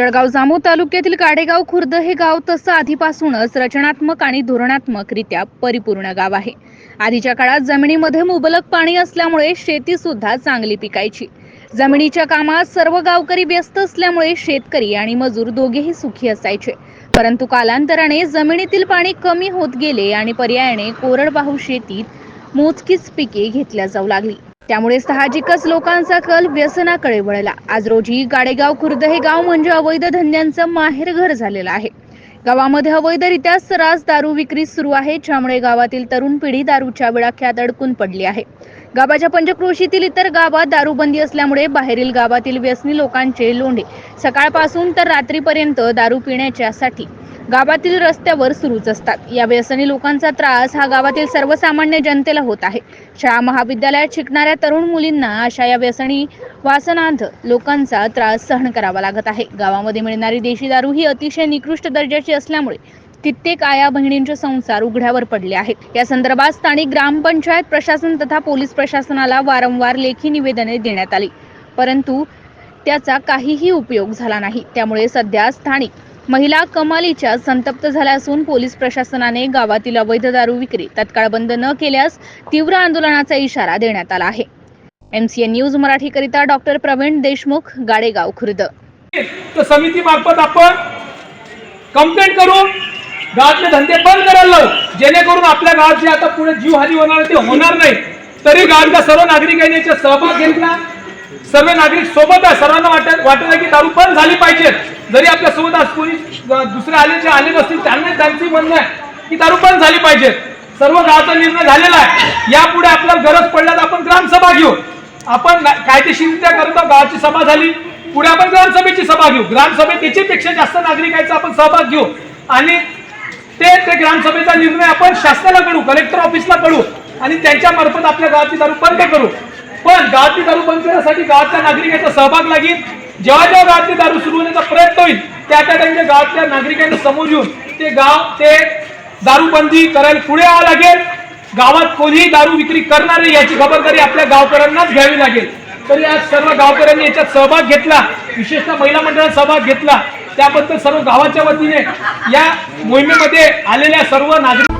जळगाव जामो तालुक्यातील काडेगाव खुर्द हे गाव तसं आधीपासूनच रचनात्मक आणि धोरणात्मकरित्या परिपूर्ण गाव आहे. आधीच्या काळात जमिनीमध्ये मुबलक पाणी असल्यामुळे शेती सुद्धा चांगली पिकायची. जमिनीच्या कामात सर्व गावकरी व्यस्त असल्यामुळे शेतकरी आणि मजूर दोघेही सुखी असायचे. परंतु कालांतराने जमिनीतील पाणी कमी होत गेले आणि पर्यायाने कोरडवाहू शेतीत मोजकीच पिके घेतल्या जाऊ लागली. त्यामुळे साहजिकच लोकांचा कल व्यसनाकडे वळला. आज रोजी गाडेगाव खुर्द हे गाव म्हणजे अवैध धंद्यांचं माहेरघर झालेलं आहे. गावामध्ये अवैधरित्या सरास दारू विक्री सुरू आहे ज्यामुळे गावातील तरुण पिढी दारूच्या विळाख्यात अडकून पडली आहे. गावाच्या पंचक्रोशीतील इतर गावात दारूबंदी असल्यामुळे बाहेरील गावातील व्यसनी लोकांचे लोंढे. सकाळपासून तर रात्रीपर्यंत दारू पिण्याच्यासाठी गावातील रस्त्यावर सुरूच असतात. या व्यसनी लोकांचा त्रास हा गावातील सर्वसामान्य जनतेला होत आहे. शाळा महाविद्यालयात शिकणाऱ्या तरुण मुलींना अशा या व्यसनी वासनांध लोकांचा त्रास सहन करावा लागत आहे. गावामध्ये मिळणारी देशी दारू ही अतिशय निकृष्ट दर्जाची असल्यामुळे कित्येक आया बहिणींचे संसार उघड्यावर पडले आहेत. या संदर्भात स्थानिक ग्रामपंचायत प्रशासन तथा पोलीस प्रशासनाला वारंवार लेखी निवेदने देण्यात आली. परंतु त्याचा काहीही उपयोग झाला नाही. त्यामुळे सध्या स्थानिक महिला कमालीच्या संतप्त झाल्या असून पोलीस प्रशासनाने गावातील अवैध दारू विक्री तत्काळ बंद न केल्यास तीव्र आंदोलनाचा इशारा देण्यात आला आहे. एमसीएन न्यूज मराठीकरिता डॉक्टर प्रवीण देशमुख गाडेगाव खुर्द. समिती मार्फत आपण कंप्लेंट करून गावातले धंदे बंद करायला लावू. जेणेकरून आपल्या गावात जे आता पुढे जीवहानी होणार ते होणार नाही. तरी गावातल्या सर्व नागरिकांनी सहभाग घेतला. सर्व नागरिक सोबत आहे सर्वांना वाटत की दारू बंद झाली पाहिजे. जरी आपल्यासोबत आज कोणी दुसरे आले जे आले नसतील त्यांना त्यांची म्हणणं आहे की दारू बंद झाली पाहिजे. सर्व गावाचा निर्णय झालेला आहे. यापुढे आपल्याला गरज पडल्यास आपण ग्रामसभा घेऊ. आपण कायदेशीरित्या कायदेशीररित्या करता गावाची सभा झाली. पुढे आपण ग्रामसभेची सभा घेऊ. ग्रामसभेत त्याच्यापेक्षा जास्त नागरिकांचा आपण सहभाग घेऊ. आणि ते ते ग्रामसभेचा निर्णय आपण शासनाला कळू कलेक्टर ऑफिसला कळू आणि त्यांच्या मार्फत आपल्या गावाची दारू बंद करू. पण गावाची दारू बंद करण्यासाठी गावातल्या नागरिकांचा सहभाग लागेल. जेव्हा जेव्हा गावातली दारू सुरू होण्याचा प्रयत्न होईल त्या त्या टाइमला गावातल्या नागरिकांनी समोर येऊन ते गाव ते दारूबंदी करायला पुढे यावं लागेल. गावात कोणीही दारू विक्री करणार नाही याची खबरदारी आपल्या गावकऱ्यांनाच घ्यावी लागेल. तरी आज सर्व गावकऱ्यांनी याच्यात सहभाग घेतला विशेषतः महिला मंडळात सहभाग घेतला. त्याबद्दल सर्व गावाच्या वतीने या मोहिमेमध्ये आलेल्या सर्व नागरिक